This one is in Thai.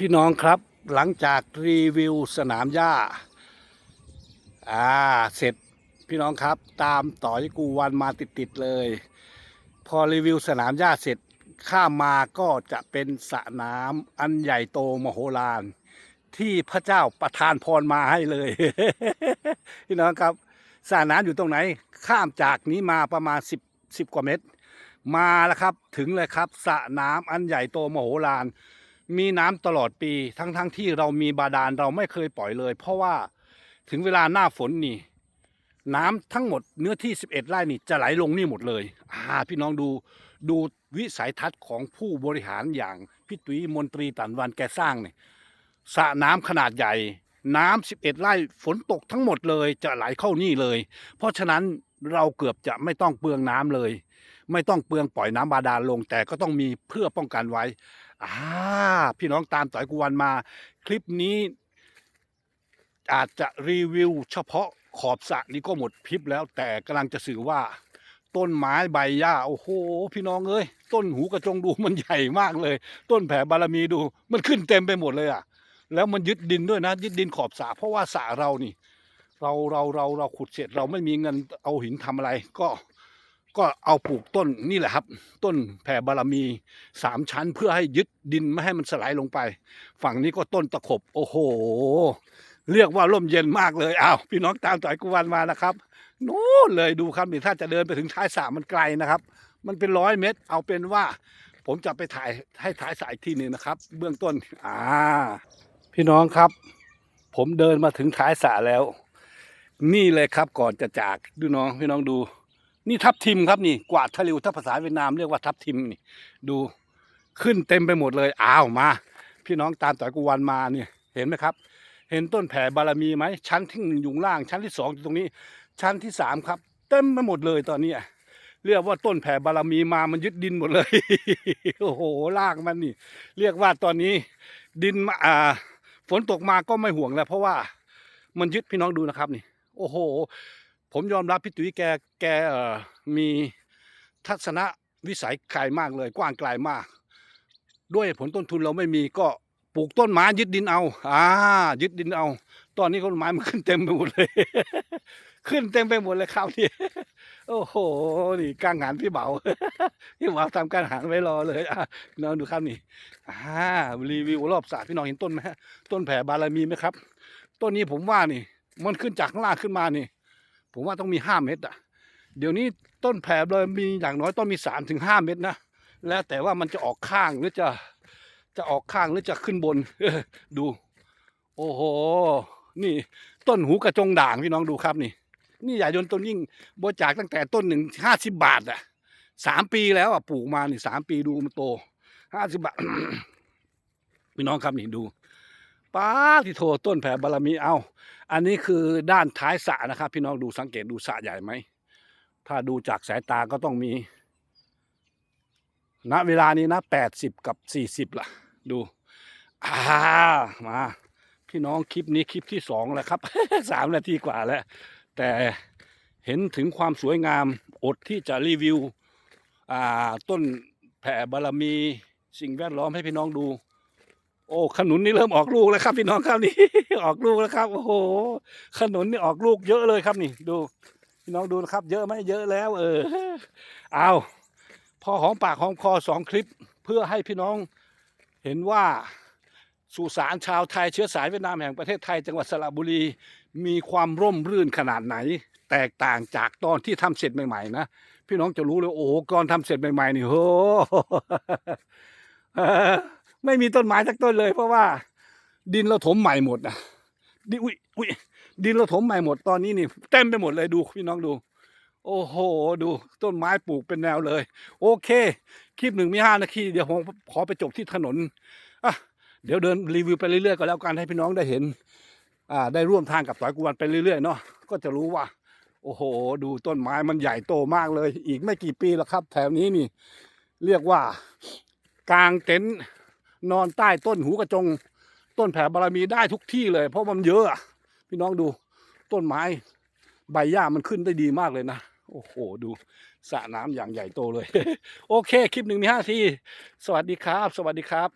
พี่น้องครับหลังจากรีวิวสนามหญ้าอ่าเสร็จพี่น้องครับ ตามต่อยกูวันมาติดๆเลย พอรีวิวสนามหญ้าเสร็จข้ามมาก็จะเป็นสระน้ำอันใหญ่โตมโหฬารที่พระเจ้าประทานพรมาให้เลย พี่น้องครับสระน้ำอยู่ตรงไหน ข้ามจากนี้มาประมาณ10 10กว่าเมตร มาแล้วครับถึงเลยครับสระน้ำอันใหญ่โตมโหฬาร มีน้ำตลอดปีทั้งๆทที่เรามีบาดาลเราไม่เคยปล่อยเลย เพราะว่าถึงเวลาหน้าฝนนี่ น้ำทั้งหมดเนื้อที่ 11 ไร่นี่จะไหลลงนี่หมดเลยอ่าพี่น้องดูดูวิสัยทัศน์ของผู้บริหารอย่างพี่ตุ้ยมนตรีตันวันแกสร้างเนี่ยสระน้ำขนาดใหญ่ น้ำ11 ไร่ฝนตกทั้งหมดเลยจะไหลเข้านี่เลย เพราะฉะนั้นเราเกือบจะไม่ต้องเปลืองน้ำเลย ไม่ต้องเปลืองปล่อยน้ำบาดาลลง แต่ก็ต้องมีเพื่อป้องกันไว้อ่าพี่น้องตามต่อยกวนมา คลิปนี้อาจจะรีวิว เฉพาะขอบสระนี่ก็หมดพิบแล้ว แต่กำลังจะสื่อว่า ต้นไม้ใบหญ้าโอ้โห พี่น้องเอ้ยต้นหูกระจงดูมันใหญ่มากเลย ต้นแผ่บารมีดู มันขึ้นเต็มไปหมดเลยอะแล้วมันยึดดินด้วยนะ ยึดดินขอบสระเพราะว่าสระเรานี่ เราเราเราเราขุดเสร็จเราไม่มีเงินเอาหินทำอะไร ก็ ก็เอาปลูกต้นนี่แหละครับ ต้นแผ่บารมีสามชั้นเพื่อให้ยึดดินไม่ให้มันสไลด์ลงไป ฝั่งนี้ก็ต้นตะขบ โอ้โห เรียกว่าร่มเย็นมากเลยอ้าวพี่น้องตามต่อยกุวันมานะครับโน้นเลยดูครับนี่ถ้าจะเดินไปถึงท้ายสระมันไกลนะครับ มันเป็นร้อยเมตร เอาเป็นว่า ผมจะไปถ่ายให้ท้ายสระอีกทีหนึ่งนะครับ เบื้องต้นอ่าพี่น้องครับ ผมเดินมาถึงท้ายสระแล้ว นี่เลยครับก่อนจะจากดูน้องพี่น้องดู นี่ทับทิมครับนี่กวาดทะลิวถ้าภาษาเวียดนามเรียกว่าทับทิมนี่ ดูขึ้นเต็มไปหมดเลยอ้าวมา พี่น้องตามต่อยกุวันมาเนี่ยเห็นไหมครับ เห็นต้นแผ่บารมีไหมชั้นที่หนึ่งอยู่ล่าง ชั้นที่สองอยู่ตรงนี้ ชั้นที่สามครับ เต็มไปหมดเลยตอนนี้เรียกว่าต้นแผ่บารมีมามันยึดดินหมดเลย โอ้โหลากมันนี่ เรียกว่าตอนนี้ ดินมาอ่า ฝนตกมาก็ไม่ห่วงแล้ว เพราะว่ามันยึดพี่น้องดูนะครับนี่ โอ้โห ผมยอมรับพี่ตุ้ยแกแกเอ่อมีทัศนวิสัยไกลมากเลยกว้างไกลมาก ด้วยผลต้นทุนเราไม่มีก็ปลูกต้นไม้ยึดดินเอา อ่า ยึดดินเอา ตอนนี้ต้นไม้มันขึ้นเต็มไปหมดเลย ขึ้นเต็มไปหมดเลยครับนี่โอ้โห นี่กลางงานพี่เบาพี่เบาทำการหางไว้รอเลยอะน้องดูครับนี่ อ่า รีวิวรอบสระพี่น้องเห็นต้นไหมต้นแผ่บารมีไหมครับ ต้นนี้ผมว่านี่ มันขึ้นจากข้างล่างขึ้นมานี่ ผมว่าต้องมีห้าเมตรอะเดี๋ยวนี้ต้นแผ่เลยมีอย่างน้อยต้องมีสามถึงห้าเมตรนะแล้วแต่ว่ามันจะออกข้างหรือจะจะออกข้างหรือจะขึ้นบนดู โอ้โห นี่ ต้นหูกระจงด่างพี่น้องดูครับนี่ นี่ใหญ่จนต้นยิ่งบริจาคตั้งแต่ต้นหนึ่งห้าสิบบาทอะสามปีแล้วอะปลูกมานี่สามปีดูมันโตห้าสิบบาทพี่น้องครับนี่ดู ป้าที่โทรต้นแผ่บารมีเอา อันนี้คือด้านท้ายสระนะครับ พี่น้องดูสังเกตดูสระใหญ่ไหม ถ้าดูจากสายตาก็ต้องมี ณ เวลานี้นะแปดสิบกับสี่สิบล่ะ ดูอ่ามา พี่น้องคลิปนี้คลิปที่สองแล้วครับสามนาทีกว่าแล้ว แต่เห็นถึงความสวยงามอดที่จะรีวิว อ่า ต้นแผ่บารมี สิ่งแวดล้อมให้พี่น้องดู โอ้ขนุนนี่เริ่มออกลูกแล้วครับพี่น้องครับนี่ ออกลูกแล้วครับโอ้โหขนุนนี่ออกลูกเยอะเลยครับนี่ ดู พี่น้องดูนะครับ เยอะไหมเยอะแล้ว เออเอาพอหอมปากหอมคอสองคลิป เพื่อให้พี่น้องเห็นว่าสุสานชาวไทยเชื้อสายเวียดนามแห่งประเทศไทยจังหวัดสระบุรี มีความร่มรื่นขนาดไหน แตกต่างจากตอนที่ทำเสร็จใหม่ๆนะพี่น้องจะรู้เลยโอ้โหก่อนทำเสร็จใหม่ๆนี่โหเออ ไม่มีต้นไม้สักต้นเลย เพราะว่า ดินเราถมใหม่หมดนะดิอุ้ยอุ้ยดินเราถมใหม่หมดตอนนี้นี่เต็มไปหมดเลยดูพี่น้องดู โอ้โห ดูต้นไม้ปลูกเป็นแนวเลย โอเค คลิปหนึ่งมีห้านาทีเดี๋ยวผมขอไปจบที่ถนนอะเดี๋ยวเดินรีวิวไปเรื่อยๆก็แล้วกันให้พี่น้องได้เห็น อ่า ได้ร่วมทางกับต่อยกวนไปเรื่อยๆเนาะก็จะรู้ว่า โอ้โห ดูต้นไม้มันใหญ่โตมากเลย อีกไม่กี่ปีแล้วครับ แถวนี้นี่ เรียกว่ากลางเต็นท์ นอนใต้ต้นหูกระจง ต้นแผ่บารมีได้ทุกที่เลย เพราะมันเยอะพี่น้องดูต้นไม้ใบหญ้ามันขึ้นได้ดีมากเลยนะ โอ้โห ดูสระน้ำอย่างใหญ่โตเลย โอเค คลิปหนึ่งมีห้าทีสวัสดีครับ สวัสดีครับ